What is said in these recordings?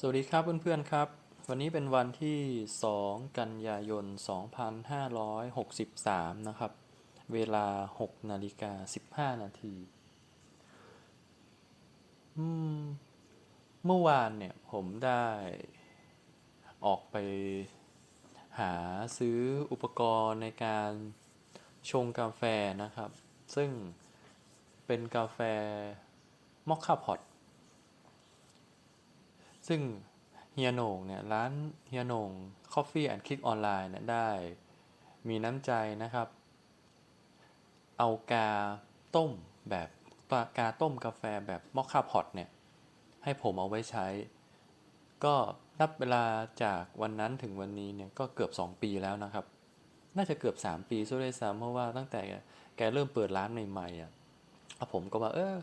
สวัสดีครับเพื่อนๆครับ วันนี้เป็นวันที่ 2 กันยายน 2563 นะครับ เวลา 6 นาฬิกา 15 นาทีเมื่อวานเนี่ยผมได้ออกไปหาซื้ออุปกรณ์ในการชงกาแฟนะครับ ซึ่งเป็นกาแฟมอคคาพอต ซึ่งเฮียโหน่งเนี่ยร้านเฮียโหน่ง Coffee and Kick Online เนี่ยได้มีน้ำใจนะครับ เอากาต้มแบบกาต้มกาแฟแบบมอคค่าพอตเนี่ยให้ผมเอาไว้ใช้ ก็นับเวลาจากวันนั้นถึงวันนี้เนี่ยก็เกือบ 2 ปีแล้วนะครับ น่าจะเกือบ 3 ปีซะด้วยซ้ำเพราะว่าตั้งแต่แกเริ่มเปิดร้านใหม่ๆอะผมก็ว่าเออ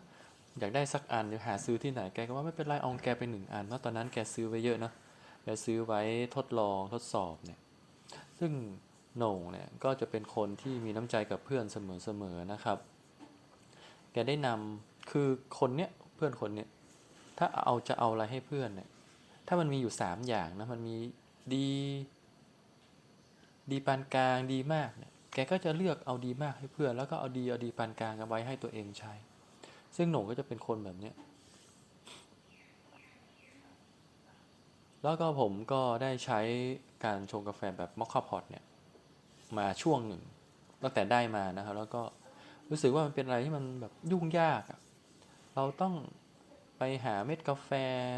อยากได้สักอันเดี๋ยวหาซื้อที่ไหนแกก็ว่าไม่เป็นไรอองแกไปหนึ่งอันเพราะตอนนั้นแกซื้อไว้เยอะนะแกซื้อไว้ทดลองทดสอบเนี่ยซึ่งโหน่งเนี่ยก็จะเป็นคนที่มีน้ำใจกับเพื่อนเสมอๆนะครับ แกได้นำคือคนเนี้ยเพื่อนคนเนี้ยถ้าเอาจะเอาอะไรให้เพื่อนเนี่ยถ้ามันมีอยู่สามอย่างนะมันมีดี ดีปานกลางดีมากเนี่ยแกก็จะเลือกเอาดีมากให้เพื่อน แล้วก็เอาดีเอาดีปานกลางเอาไว้ให้ตัวเองใช้ ซึ่งหน่งก็จะเป็นคนแบบเนี้ยแล้วก็ผมก็ได้ใช้การชงกาแฟแบบมอคค่าพอตเนี่ย มาช่วงหนึ่งตั้งแต่ได้มานะครับ แล้วก็รู้สึกว่ามันเป็นอะไรที่มันแบบยุ่งยากเราต้องไปหาเม็ดกาแฟ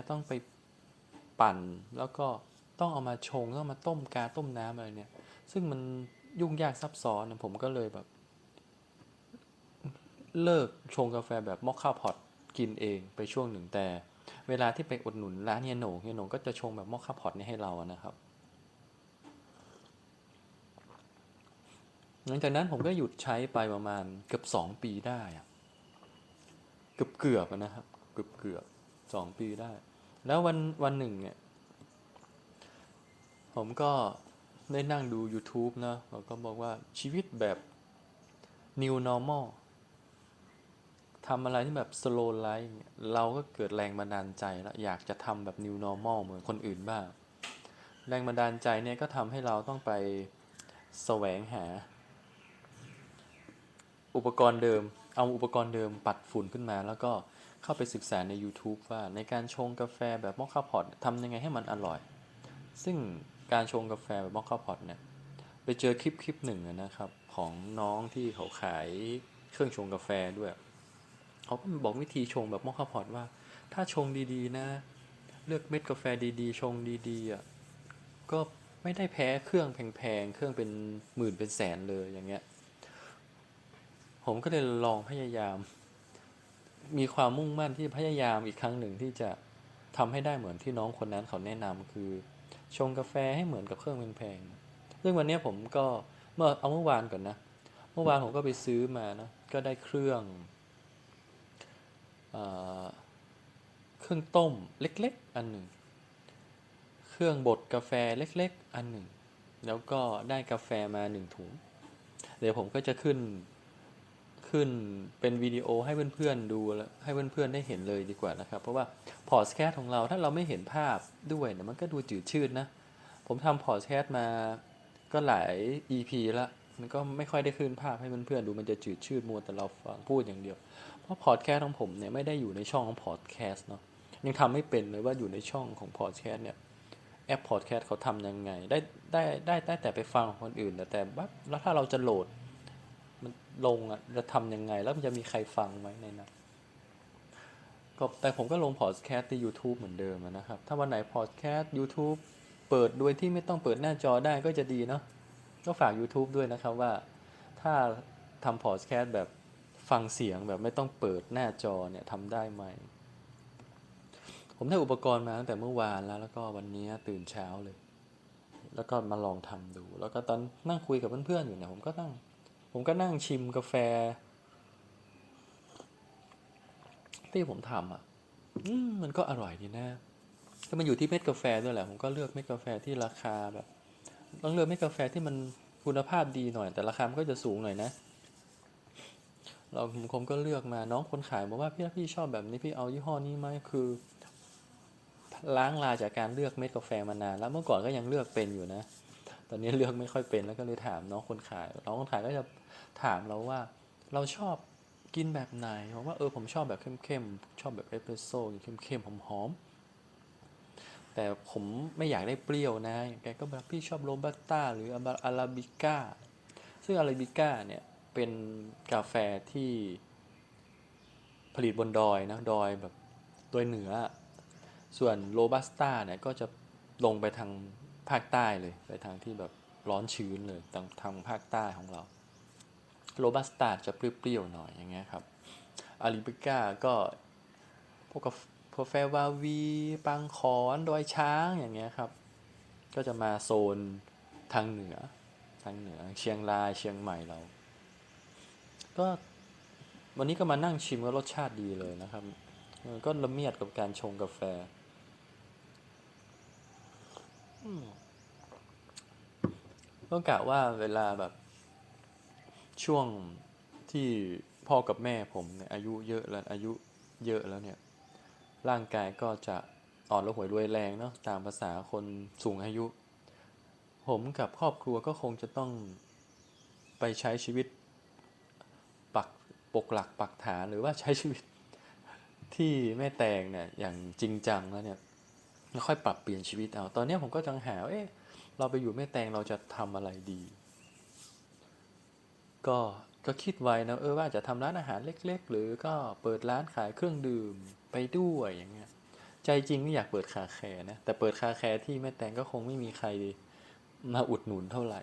ต้องไปปั่น แล้วก็ต้องเอามาชงต้องมาต้มกาต้มน้ำอะไรเนี่ย ซึ่งมันยุ่งยากซับซ้อนผมก็เลยแบบ เลิกชงกาแฟแบบมอคค่าพอตกินเองไปช่วงหนึ่งแต่ เวลาที่ไปอุดหนุนร้านเฮียโหน่งเฮียโหน่งก็จะชงแบบมอคค่าพอตนี่ให้เรานะครับ หลังจากนั้นผมก็หยุดใช้ไปประมาณเกือบสองปีได้เกือบเกือบนะครับเกือบเกือบสองปีได้ แล้ววันวันหนึ่งเนี่ยผมก็ได้นั่งดู YouTube นะแล้วก็บอกว่าชีวิตแบบ new normal ทำอะไรที่แบบ slow life เราก็เกิดแรงบันดาลใจแล้วอยากจะทำแบบ new normal เหมือนคนอื่นบ้าง แรงบันดาลใจเนี่ยก็ทำให้เราต้องไปแสวงหา อุปกรณ์เดิม เอาอุปกรณ์เดิมปัดฝุ่นขึ้นมา แล้วก็เข้าไปศึกษาใน YouTube ว่าในการชงกาแฟแบบมอคค่าพอตทำยังไงให้มันอร่อย ซึ่งการชงกาแฟแบบมอคค่าพอตเนี่ยไปเจอคลิปคลิปหนึ่งนะครับ ของน้องที่เขาขายเครื่องชงกาแฟด้วย เขาก็บอกวิธีชงแบบมอคคาพอตว่า ถ้าชงดีๆ นะ เลือกเม็ดกาแฟดีๆ ชงดีๆอะก็ไม่ได้แพ้เครื่องแพงๆ เครื่องเป็นหมื่นเป็นแสนเลยอย่างเงี้ย ผมก็เลยลองพยายาม มีความมุ่งมั่นที่พยายามอีกครั้งหนึ่งที่จะทำให้ได้เหมือนที่น้องคนนั้นเขาแนะนำคือ ชงกาแฟให้เหมือนกับเครื่องแพงๆ ซึ่งวันนี้ผมก็เมื่อเอาเมื่อวานก่อนนะ เมื่อวานผมก็ไปซื้อมานะ ก็ได้เครื่อง เครื่องต้มเล็กๆ อันหนึ่ง เครื่องบดกาแฟเล็กๆ อันหนึ่ง แล้วก็ได้กาแฟมาหนึ่งถุง เดี๋ยวผมก็จะขึ้นขึ้นเป็นวิดีโอให้เพื่อนๆดูแล้วให้เพื่อนๆได้เห็นเลยดีกว่านะครับ เพราะว่าพอดแคสของเราถ้าเราไม่เห็นภาพด้วยเนี่ยมันก็ดูจืดชืดนะ ผมทำพอดแคสมาก็หลาย EP ละมันก็ไม่ค่อยได้ขึ้นภาพให้เพื่อนๆดูมันจะจืดชืดมัวแต่เราฟังพูดอย่างเดียว เพราะพอดแคสต์ของผมเนี่ยไม่ได้อยู่ในช่องของพอดแคสต์เนาะยังทำไม่เป็นเลยว่าอยู่ในช่องของพอดแคสต์เนี่ยแอปพอดแคสต์เขาทำยังไง ได้ได้ได้ได้แต่ไปฟังของคนอื่น แต่แต่ว่าแล้วถ้าเราจะโหลด มันลงอะจะทำยังไง แล้วมันจะมีใครฟังไหมในนั้นก็แต่ผมก็ลงพอดแคสต์ที่ YouTube เหมือนเดิมนะครับ ถ้าวันไหนพอดแคสต์ YouTube เปิดโดยที่ไม่ต้องเปิดหน้าจอได้ก็จะดีเนาะก็ฝาก YouTube ด้วยนะครับว่าถ้าทำพอดแคสต์แบบ ฟังเสียงแบบไม่ต้องเปิดหน้าจอเนี่ยทำได้ไหม ผมได้อุปกรณ์มาตั้งแต่เมื่อวานแล้ว แล้วก็วันนี้ตื่นเช้าเลย แล้วก็มาลองทำดู แล้วก็ตอนนั่งคุยกับเพื่อนๆอยู่เนี่ยผมก็นั่ง ผมก็นั่งชิมกาแฟ ที่ผมทำอะมันก็อร่อยดีนะก็มันอยู่ที่เม็ดกาแฟด้วยแหละ ผมก็เลือกเม็ดกาแฟที่ราคาแบบต้องเลือกเม็ดกาแฟที่มันคุณภาพดีหน่อย แต่ราคามันก็จะสูงหน่อยนะ เราผมก็เลือกมาน้องคนขายบอกว่าพี่พี่ชอบแบบนี้พี่เอายี่ห้อนี้ไหมคือ ล้างลาจากการเลือกเม็ดกาแฟมานานแล้วเมื่อก่อนก็ยังเลือกเป็นอยู่นะ ตอนนี้เลือกไม่ค่อยเป็นแล้วก็เลยถามน้องคนขาย น้องคนขายก็จะถามเราว่า เราชอบกินแบบไหนผมว่าเออผมชอบแบบเข้มๆชอบแบบเอสเปรสโซ่เข้มๆหอมๆแต่ผมไม่อยากได้เปรี้ยวนะแกก็แบบพี่ชอบโรบัสต้าหรืออาราบิก้าซึ่งอาราบิก้าเนี่ย เป็นกาแฟที่ผลิตบนดอยนะดอยแบบดอยเหนือ ส่วนโรบัสต้าเนี่ยก็จะลงไปทางภาคใต้เลย ไปทางที่แบบร้อนชื้นเลยทางทางภาคใต้ของเราโรบัสต้าจะเปรี้ยวๆหน่อยอย่างเงี้ยครับอาริบิก้าก็พวกกาแฟวาวีปังขอนดอยช้างอย่างเงี้ยครับ ก็จะมาโซนทางเหนือ ทางเหนือเชียงรายเชียงใหม่เรา ก็วันนี้ก็มานั่งชิมก็รสชาติดีเลยนะครับ ก็ละเมียดกับการชงกาแฟก็กะว่าเวลาแบบช่วงที่พ่อกับแม่ผมเนี่ยอายุเยอะแล้วอายุเยอะแล้วเนี่ย ร่างกายก็จะอ่อนระหวยรวยแรงเนาะตามภาษาคนสูงอายุ ผมกับครอบครัวก็คงจะต้องไปใช้ชีวิต กปกหลักปักฐานหรือว่าใช้ชีวิตที่แม่แตงเนี่ยอย่างจริงจังแล้วเนี่ยแล้วค่อยปรับเปลี่ยนชีวิตเอา ตอนนี้ผมก็จังหาวเอ๊ะเราไปอยู่แม่แตงเราจะทำอะไรดี ก็ก็คิดไว้นะเออว่าจะทำร้านอาหารเล็ก ๆ หรือก็เปิดร้านขายเครื่องดื่มไปด้วยอย่างเงี้ยใจจริงนี่อยากเปิดคาแคร์นะแต่เปิดคาแคร์ที่แม่แตงก็คงไม่มีใครมาอุดหนุนเท่าไหร่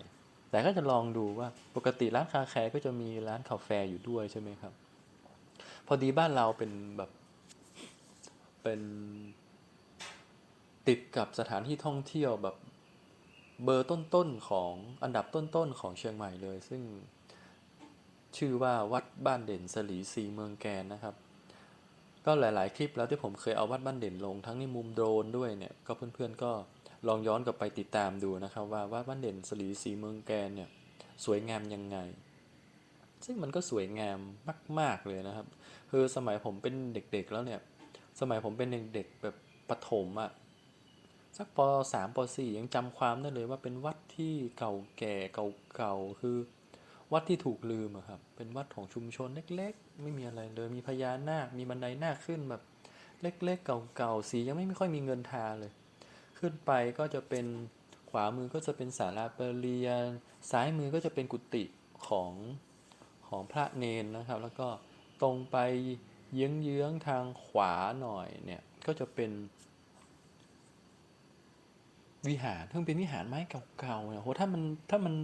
แต่ก็จะลองดูว่าปกติร้านคาแคร์ก็จะมีร้านกาแฟอยู่ด้วยใช่ไหมครับ พอดีบ้านเราเป็นแบบเป็นติดกับสถานที่ท่องเที่ยวแบบเบอร์ต้นๆของอันดับต้นๆของเชียงใหม่เลย ซึ่งชื่อว่าวัดบ้านเด่นสลีสีเมืองแกนนะครับ ก็หลาย ๆ คลิปแล้วที่ผมเคยเอาวัดบ้านเด่นลงทั้งในมุมโดรนด้วยเนี่ยก็เพื่อนๆก็ ลองย้อนกลับไปติดตามดูนะครับว่าวัดบ้านเด่นสลีสีเมืองแกนเนี่ยสวยงามยังไง ซึ่งมันก็สวยงามมาก ๆเลยนะครับคือสมัยผมเป็นเด็กๆแล้วเนี่ย สมัยผมเป็นเด็กๆแบบประถมอะสักปสามปสี่ยังจำความได้เลยว่าเป็นวัดที่เก่าแก่เก่าๆคือ วัดที่ถูกลืมอะครับ เป็นวัดของชุมชนเล็กๆ ไม่มีอะไรเลยมีพญานาค มีบันไดนาคขึ้นแบบ เล็กๆเก่าๆสียังไม่ค่อยมีเงินทาเลย ขึ้นไปก็จะเป็นขวามือก็จะเป็นศาลาเปเรียน ซ้ายมือก็จะเป็นกุฏิของของพระเนนนะครับ แล้วก็ตรงไปเยื้องๆทางขวาหน่อยเนี่ยก็จะเป็น วิหารเพิ่งเป็นวิหารไม้เก่าๆเนี่ยโหถ้ามันถ้ามัน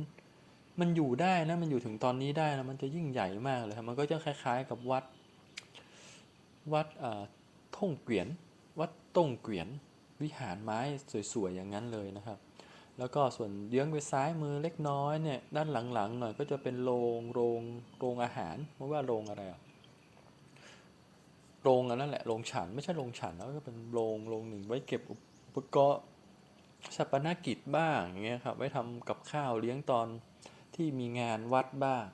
มันอยู่ได้นะมันอยู่ถึงตอนนี้ได้นะมันจะยิ่งใหญ่มากเลยครับมันก็จะคล้าย ๆ กับวัด วัดอ่าท่งเกวียน วัดต้งเกวียน วิหารไม้สวยๆอย่างนั้นเลยนะครับ แล้วก็ส่วนเยื้องไปซ้ายมือเล็กน้อยเนี่ยด้านหลังๆหน่อยก็จะเป็นโรงโรงโรงอาหารไม่ว่าโรงอะไรอะโรงนนั้นแหละโรงฉันไม่ใช่โรงฉันแล้วก็เป็นโรงโรงหนึ่งไว้เก็บอุปกรณ์ชาปนกิจบ้างอย่างเงี้ยครับไว้ทำกับข้าวเลี้ยงตอนที่มีงานวัดบ้าง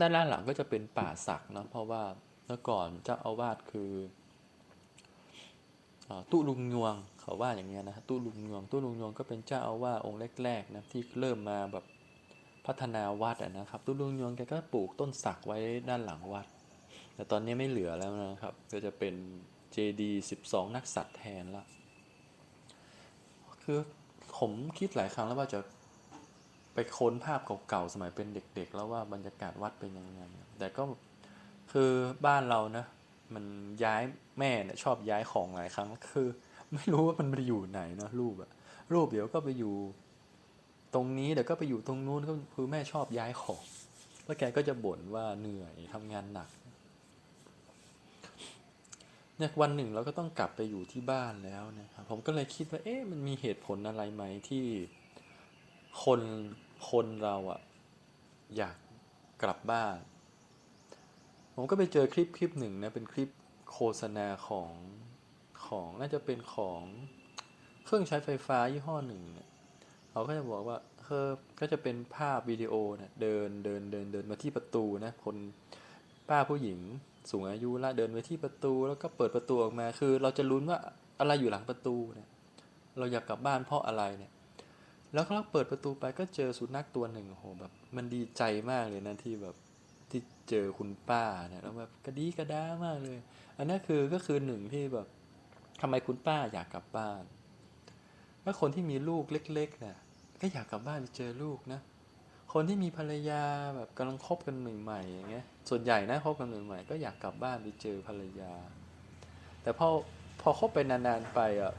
ด้านล่างหลังก็จะเป็นป่าสักเนะเพราะว่าเมื่อก่อนเจ้าอาวาสคือ ตุลุงยวงเขาว่าอย่างเงี้ยนะตุลุงยวงตุลุงยวงก็เป็นเจ้าอาวาสองค์แรกๆนะที่เริ่มมาแบบพัฒนาวัดนะครับ ตุลุงยวงแกก็ปลูกต้นสักไว้ด้านหลังวัด แต่ตอนนี้ไม่เหลือแล้วนะครับก็จะเป็นเจดี12นักสัตว์แทนละคือผมคิดหลายครั้งแล้วว่าจะไปค้นภาพเก่าๆสมัยเป็นเด็ก ๆ แล้วว่าบรรยากาศวัดเป็นยังไงแต่ก็คือบ้านเรานะมันย้าย แม่เนี่ยชอบย้ายของหลายครั้ง คือ ไม่รู้ว่ามันไปอยู่ไหนเนาะรูปอะรูปเดี๋ยวก็ไปอยู่ ตรงนี้เดี๋ยวก็ไปอยู่ตรงนู้นก็คือแม่ชอบย้ายของ แล้วแกก็จะบ่นว่าเหนื่อยทำงานหนักเนี่ยวันหนึ่งเราก็ต้องกลับไปอยู่ที่บ้านแล้วนะครับผมก็เลยคิดว่า เอ๊ะมันมีเหตุผลอะไรไหมที่คนคนเราอะอยากกลับบ้าน ผมก็ไปเจอคลิปคลิปหนึ่งนะเป็นคลิป โฆษณาของของน่าจะเป็นของเครื่องใช้ไฟฟ้ายี่ห้อหนึ่งเนี่ยเขาก็จะบอกว่าเออก็จะเป็นภาพวิดีโอเนี่ยเดินเดินเดินเดินมาที่ประตูนะคนป้าผู้หญิงสูงอายุละเดินไปที่ประตูแล้วก็เปิดประตูออกมา คือ เราจะลุ้นว่าอะไรอยู่หลังประตูเนี่ยเราอยากกลับบ้านเพราะอะไรเนี่ย แล้วก็เปิดประตูไปก็เจอสุนัขตัวหนึ่งโหแบบ มันดีใจมากเลยนะที่แบบ เจอคุณป้าเนี่ยแล้วแบบกระดีกระด้ามากเลย อันนี้คือก็คือหนึ่งที่แบบทำไมคุณป้าอยากกลับบ้าน แล้วคนที่มีลูกเล็กๆเนี่ยก็อยากกลับบ้านไปเจอลูกนะ คนที่มีภรรยาแบบกำลังคบกันใหม่ๆอย่างเงี้ย ส่วนใหญ่นะคบกันใหม่ๆก็อยากกลับบ้านไปเจอภรรยา แต่พอพอคบไปนานๆไปอะ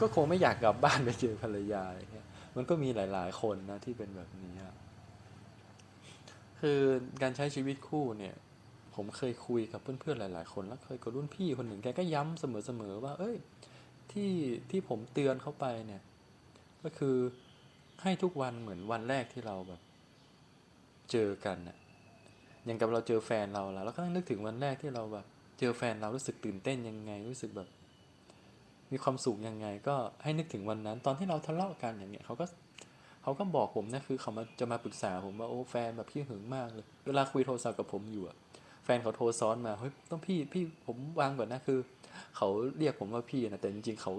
ก็คงไม่อยากกลับบ้านไปเจอภรรยาอะไรเงี้ย มันก็มีหลายๆคนนะที่เป็นแบบนี้อะ คือการใช้ชีวิตคู่เนี่ย ผมเคยคุยกับเพื่อนๆหลาย ๆ คนแล้วเคยกับรุ่นพี่คนหนึ่งแกก็ย้ำเสมอๆว่า เอ้ย ที่ที่ผมเตือนเขาไปเนี่ย ก็คือให้ทุกวันเหมือนวันแรกที่เราแบบ เจอกันน่ะอย่างกับเราเจอแฟนเราแล้วเราก็ต้องนึกถึงวันแรกที่เราแบบเจอแฟนเรารู้สึกตื่นเต้นยังไง รู้สึกแบบ มีความสุขยังไง ก็ให้นึกถึงวันนั้น ตอนที่เราทะเลาะกันอย่างเงี้ยเขาก็ เขาก็บอกผมนะคือเขามาจะมาปรึกษาผมว่าโอ้แฟนแบบพี่หึงมากเลย เวลาคุยโทรศัพท์กับผมอยู่อะแฟนเขาโทรซ้อนมาเฮ้ยต้องพี่พี่ผมวางก่อนนะคือ เขาเรียกผมว่าพี่นะแต่จริงๆเขา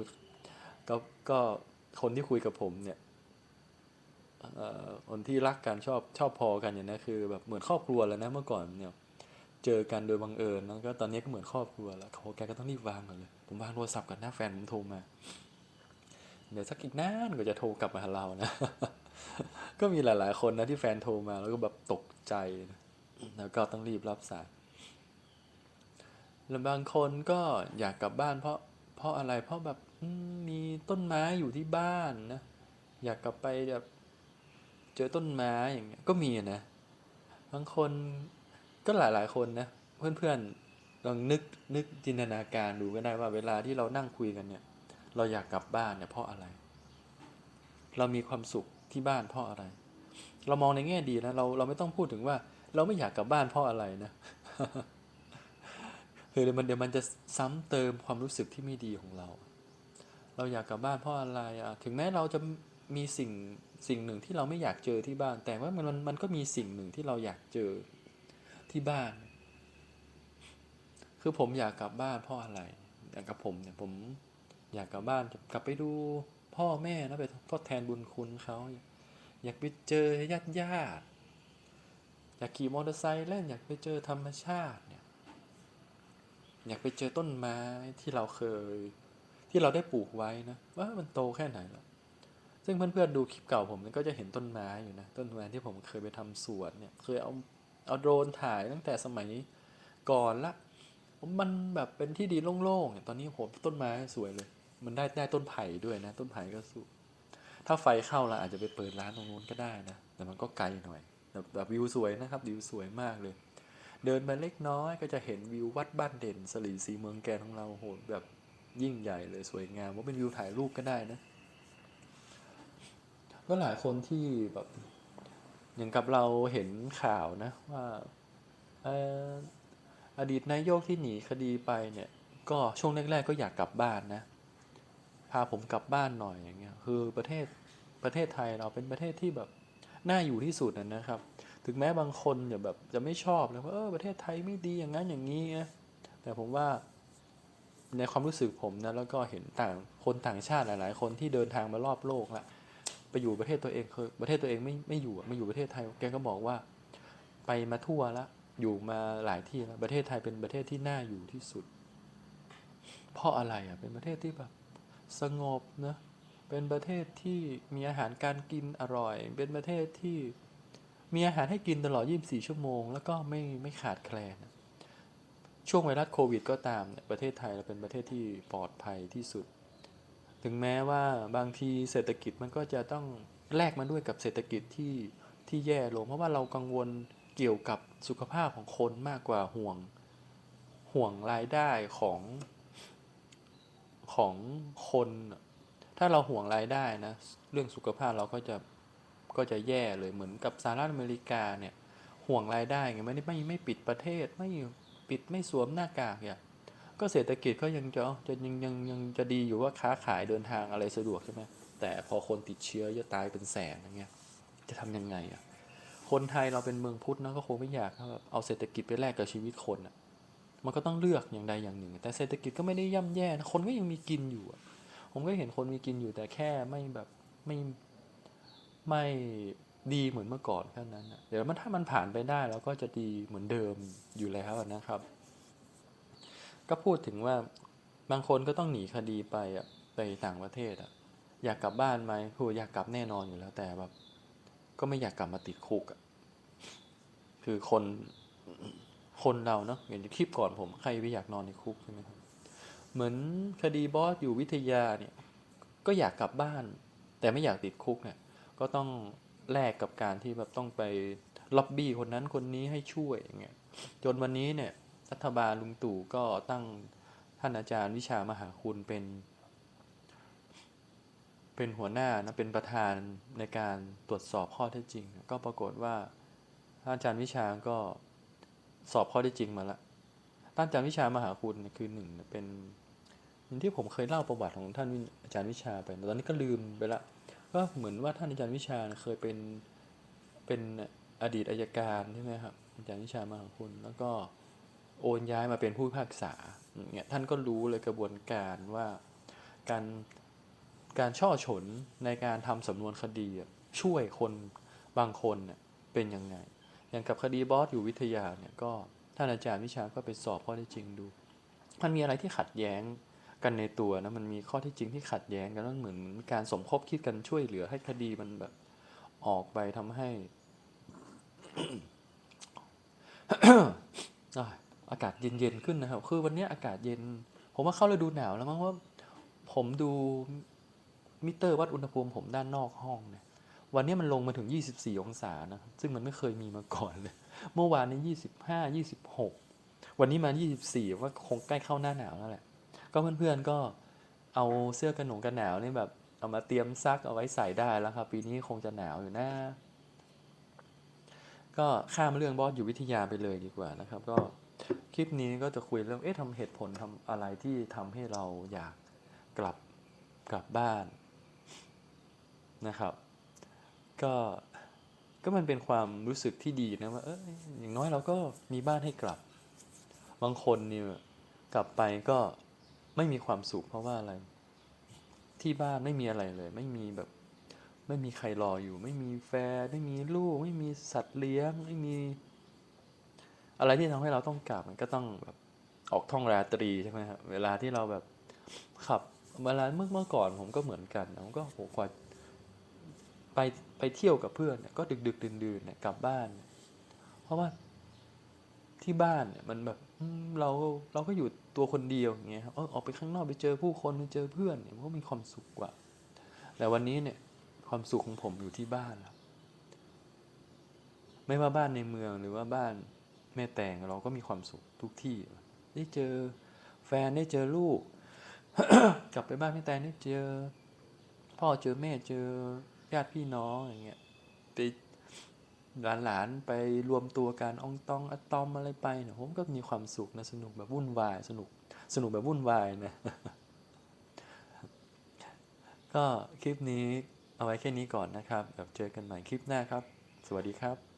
ก็ก็คนที่คุยกับผมเนี่ยคนที่รักกันชอบชอบพอกันอย่างนี้คือแบบเหมือนครอบครัวแล้วนะเมื่อก่อนเนี่ยเจอกันโดยบังเอิญแล้วก็ตอนนี้ก็เหมือนครอบครัวแล้วเขาแกก็ต้องรีบวางก่อนเลยผมวางโทรศัพท์ก่อนนะแฟนผมโทรมา เดี๋ยวสักอีกนานก็จะโทรกลับมาหาเรานะ ก็มีหลาย ๆ คนนะที่แฟนโทรมาแล้วก็แบบตกใจนะแล้วก็ต้องรีบรับสายแล้วบางคนก็อยากกลับบ้านเพราะเพราะอะไร เพราะแบบมมีต้นไม้อยู่ที่บ้านนะ อยากกลับไปแบบเจอต้นไม้อย่างเงี้ย ก็มีนะ บางคนก็หลายๆคนนะ เพื่อนๆลองนึกนึกจินตนาการดูก็ได้ว่าเวลาที่เรานั่งคุยกันเนี่ย เราอยากกลับบ้านเนี่ยเพราะอะไร เรามีความสุขที่บ้านเพราะอะไร เรามองในแง่ดีนะเราเราไม่ต้องพูดถึงว่า เราไม่อยากกลับบ้านเพราะอะไรนะคือเดี๋ยวมันเดี๋ยวมันจะซ้ำเติมความรู้สึกที่ไม่ดีของเรา เราอยากกลับบ้านเพราะอะไรอะถึงแม้เราจะมีสิ่งสิ่งหนึ่งที่เราไม่อยากเจอที่บ้าน แต่ว่ามันมันมันก็มีสิ่งหนึ่งที่เราอยากเจอที่บ้าน คือผมอยากกลับบ้านเพราะอะไรอย่างกับผมเนี่ยผม อยากกลับบ้านกลับไปดูพ่อแม่นะไปทดแทนบุญคุณเขาอยากไปเจอญาติญาติอยากขี่มอเตอร์ไซค์เล่นอยากไปเจอธรรมชาติเนี่ยอยากไปเจอต้นไม้ที่เราเคย ที่เราได้ปลูกไว้นะว่ามันโตแค่ไหนแล้วซึ่งเพื่อนๆดูคลิปเก่าผมก็จะเห็นต้นไม้อยู่นะต้นไม้ที่ผมเคยไปทำสวนเนี่ยเคยเอาเอาโดรนถ่ายตั้งแต่สมัยก่อนละมันแบบเป็นที่ดีโล่งๆเนี่ยตอนนี้โหต้นไม้สวยเลย มันได้ได้ต้นไผ่ด้วยนะ ต้นไผ่ก็สูถ้าไฟเข้าเราอาจจะไปเปิดร้านตรงนู้นก็ได้นะ แต่มันก็ไกลหน่อยแต่แบบวิวสวยนะครับ วิวสวยมากเลย เดินมาเล็กน้อยก็จะเห็นวิววัดบ้านเด่น สลีสีเมืองแกนของเราโหแบบยิ่งใหญ่เลยสวยงามว่าเป็นวิวถ่ายรูปก็ได้นะ ก็หลายคนที่แบบอย่างกับเราเห็นข่าวนะว่าอดีตนายกที่หนีคดีไปเนี่ย ก็ช่วงแรก ๆ ก็อยากกลับบ้านนะาผมกลับบ้านหน่อยอย่างเงี้ยคือประเทศประเทศไทยเราเป็นประเทศที่แบบน่าอยู่ที่สุดนะครับ ถึงแม้บางคนจะแบบจะไม่ชอบเลยว่าเออประเทศไทยไม่ดีอย่างนั้นอย่างนี้นะแต่ผมว่าในความรู้สึกผมนะแล้วก็เห็นต่างคนต่างชาติหลาย ๆ คนที่เดินทางมารอบโลกละไปอยู่ประเทศตัวเองเคยประเทศตัวเองไม่ไม่อยู่อะมาอยู่ประเทศไทยแกก็บอกว่า ไปมาทั่วละอยู่มาหลายที่แล้วประเทศไทยเป็นประเทศที่น่าอยู่ที่สุด เพราะอะไรอะเป็นประเทศที่แบบ สงบนะเป็นประเทศที่มีอาหารการกินอร่อย เป็นประเทศที่มีอาหารให้กินตลอด 24 ชั่วโมง แล้วก็ไม่ไม่ขาดแคลน ช่วงไวรัสโควิด ก็ตามเนี่ยประเทศไทยเราเป็นประเทศที่ปลอดภัยที่สุด ถึงแม้ว่าบางทีเศรษฐกิจมันก็จะต้องแลกมาด้วยกับเศรษฐกิจที่ที่แย่ลง เพราะว่าเรากังวลเกี่ยวกับสุขภาพของคนมากกว่าห่วง ห่วงรายได้ของ ของคนถ้าเราห่วงรายได้นะ เรื่องสุขภาพเราก็จะก็จะแย่เลยเหมือนกับสหรัฐอเมริกาเนี่ย ห่วงรายได้ไงไม่ได้ไม่ไม่ปิดประเทศไม่ปิดไม่สวมหน้ากากเนี่ยก็เศรษฐกิจก็ยังจะจะยังยังยังจะดีอยู่ว่าค้าขายเดินทางอะไรสะดวกใช่ไหมแต่พอคนติดเชื้อจะตายเป็นแสนอย่างเงี้ยจะทำยังไงอะคนไทยเราเป็นเมืองพุทธนะก็คงไม่อยากแบบเอาเศรษฐกิจไปแลกกับชีวิตคนอะ มันก็ต้องเลือกอย่างใดอย่างหนึ่ง แต่เศรษฐกิจก็ไม่ได้ย่ำแย่นะคนก็ยังมีกินอยู่ผมก็เห็นคนมีกินอยู่แต่แค่ไม่แบบไม่ไม่ดีเหมือนเมื่อก่อนแค่นั้นนะเดี๋ยวมันถ้ามันผ่านไปได้แล้วก็จะดีเหมือนเดิมอยู่แล้วนะครับ ก็พูดถึงว่าบางคนก็ต้องหนีคดีไปอะไปต่างประเทศอะ อยากกลับบ้านไหมคืออยากกลับแน่นอนอยู่แล้วแต่แบบ ก็ไม่อยากกลับมาติดคุกอะ คือคน คนเราเนาะอย่างคลิปก่อนผมใครไม่อยากนอนในคุกใช่ไหมครับเหมือนคดีบอสอยู่วิทยาเนี่ยก็อยากกลับบ้าน แต่ไม่อยากติดคุกเนี่ยก็ต้องแลกกับการที่แบบต้องไปล็อบบี้คนนั้นคนนี้ให้ช่วยอย่างเงี้ยจนวันนี้เนี่ยรัฐบาลลุงตู่ก็ตั้งท่านอาจารย์วิชามหาคุณเป็น เป็นหัวหน้านะเป็นประธานในการตรวจสอบข้อเท็จจริง ก็ปรากฏว่าท่านอาจารย์วิชาก็ สอบข้อเท็จริงมาละท่านอาจารย์วิชามหาคุณคือหนึ่งเป็นอย่างที่ผมเคยเล่าประวัติของท่านอาจารย์วิชาไปตอนนี้ก็ลืมไปละก็เหมือนว่าท่านอาจารย์วิชาเคยเป็นเป็นอดีตอายการใช่ไหมครับอาจารย์วิชามหาคุณแล้วก็โอนย้ายมาเป็นผู้พิพากษาเงี้ยท่านก็รู้เลยกระบวนการว่าการการช่อฉนในการทำสำนวนคดีช่วยคนบางคนเป็นยังไง อย่างกับคดีบอสอยู่วิทยาเนี่ยก็ท่านอาจารย์วิชาก็ไปสอบข้อเท็จจริงดู มันมีอะไรที่ขัดแย้งกันในตัวนะมันมีข้อท็จจริงที่ขัดแย้งกันแล้วเหมือนการสมคบคิดกันช่วยเหลือให้คดีมันแบบออกไปทำให้อากาศเย็นๆขึ้นนะครับ คือวันนี้อากาศเย็น ผมว่าเข้าฤดูหนาวแล้วมั้งว่า ผมดูมิเตอร์วัดอุณหภูมิผมด้านนอกห้องเนี่ย วันนี้มันลงมาถึง 24 องศานะครับ ซึ่งมันไม่เคยมีมาก่อนเลย เมื่อวานนี้ 25 26 วันนี้มา 24 ว่าคงใกล้เข้าหน้าหนาวแล้วแหละ ก็เพื่อนๆก็เอาเสื้อกันหนงกันหนาวนี่แบบเอามาเตรียมซักเอาไว้ใส่ได้แล้วครับ ปีนี้คงจะหนาวอยู่นะก็ข้ามเรื่องบอสอยู่วิทยาไปเลยดีกว่านะครับ ก็คลิปนี้ก็จะคุยเรื่อง เอ๊ะทำเหตุผลทำอะไรที่ทำให้เราอยากกลับกลับบ้านนะครับ ก็ก็มันเป็นความรู้สึกที่ดีนะว่าเอออย่างน้อยเราก็มีบ้านให้กลับ บางคนเนี่ยกลับไปก็ไม่มีความสุขเพราะว่าอะไร ที่บ้านไม่มีอะไรเลย ไม่มีแบบ ไม่มีใครรออยู่ ไม่มีแฟนไม่มีลูก ไม่มีสัตว์เลี้ยง ไม่มี อะไรที่ทำให้เราต้องกลับมันก็ต้องแบบออกท่องราตรีใช่ไหมครับเวลาที่เราแบบขับเวลาเมื่อเมื่อก่อนผมก็เหมือนกันผมก็โหกว่าไป ไปเที่ยวกับเพื่อนก็ดึกดึกดื่นดื่นๆกลับบ้าน เพราะว่าที่บ้านเนี่ยมันแบบเราเราก็อยู่ตัวคนเดียวอย่างเงี้ยครับออกไปข้างนอกไปเจอผู้คนไปเจอเพื่อนเนี่ยมันก็มีความสุขกว่า แต่วันนี้เนี่ยความสุขของผมอยู่ที่บ้านแล้วไม่ว่าบ้านในเมืองหรือว่าบ้านแม่แตงเราก็มีความสุขทุกที่ ได้เจอแฟนได้เจอลูก กลับไปบ้านแม่แตงได้เจอ พ่อเจอแม่เจอ ญาติพี่น้องอย่างเงี้ยไปหลานๆไปรวมตัวกันอองตองอะตอมอะไรไปเนี่ยผมก็มีความสุขนะสนุกแบบวุ่นวายสนุกสนุกแบบวุ่นวายนะก็คลิปนี้เอาไว้แค่นี้ก่อนนะครับแบบเจอกันใหม่คลิปหน้าครับ สวัสดีครับ